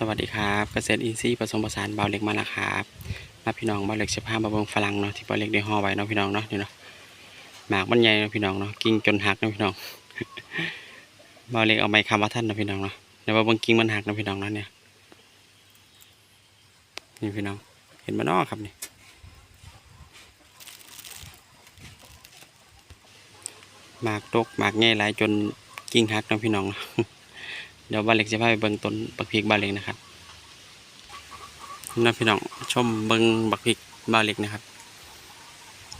สวัสดีครับเกษตรอินทรีย์ผสมผสานเบาเล็กมาแล้วครับมาพี่น้องเบาเล็กสิบห้ามาเบิ่งฝรั่งเนาะที่เบาเล็กได้ห่อไว้เนาะพี่น้องเนาะนี่เนาะหมากมันใหญ่เนาะพี่น้องเนาะกิ่งจนหักเนาะพี่น้องเบาเล็กเอาไม้คำว่าท่านเนาะพี่น้องเนาะเดี๋ยวว่าเบิงกิ่งมันหักเนาะพี่น้องเนาะเนี่ยนี่พี่น้องเห็นมันนอครับนี่หมากตกหมากใหญ่หลายจนกิ่งหักเนาะพี่น้องเนาะ เดี๋ยวบ้านเล็กจะพาไปเบิ่งต้นบักพริกบ้านเล็กนะครับน้องพี่น้องชมเบิ่งบักพริกบ้านเล็กนะครับ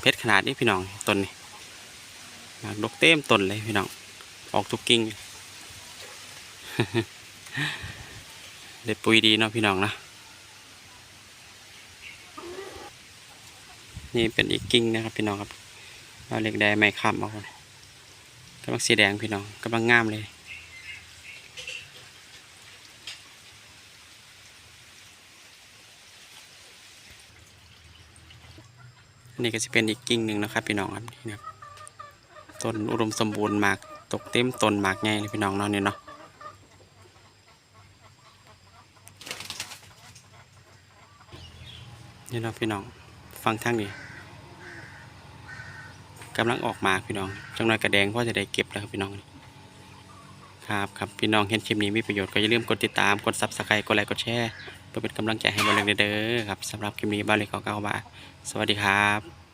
เพชรขนาดนี้พี่น้องต้นนี้หมากดกเต็มต้นเลยพี่น้องออกทุกกิ่งได้ปุ๋ยดีเนาะพี่น้องนะนี่เป็นอีกกิ่งนะครับพี่น้องครับบ้าเล็กได้ไม้ค้ำเอาเลยกำลังสีแดงพี่น้องกำลังงามเลย อันนี้ก็จะเป็นอีกกิ่งหนึ่งนะครับพี่น้องครับนี่นะต้นอุดมสมบูรณ์มากตกเต็มต้นหมากใหญ่เลยพี่น้องเนาะเนี่ยเนาะนี่เนาะพี่น้องฟังทางนี้กำลังออกมากพี่น้องจังหน่อยกระแดงเพราะจะได้เก็บแล้วครับพี่น้อง ครับครับพี่น้องเห็นคลิปนี้มีประโยชน์ก็อย่าลืมกดติดตามกดซับสไครต์กดไลค์กดแชร์เพื่อเป็นกำลังใจให้บ้านเล็กเด้อครับสำหรับคลิปนี้บ้านเล็กเก้าบาสวัสดีครับ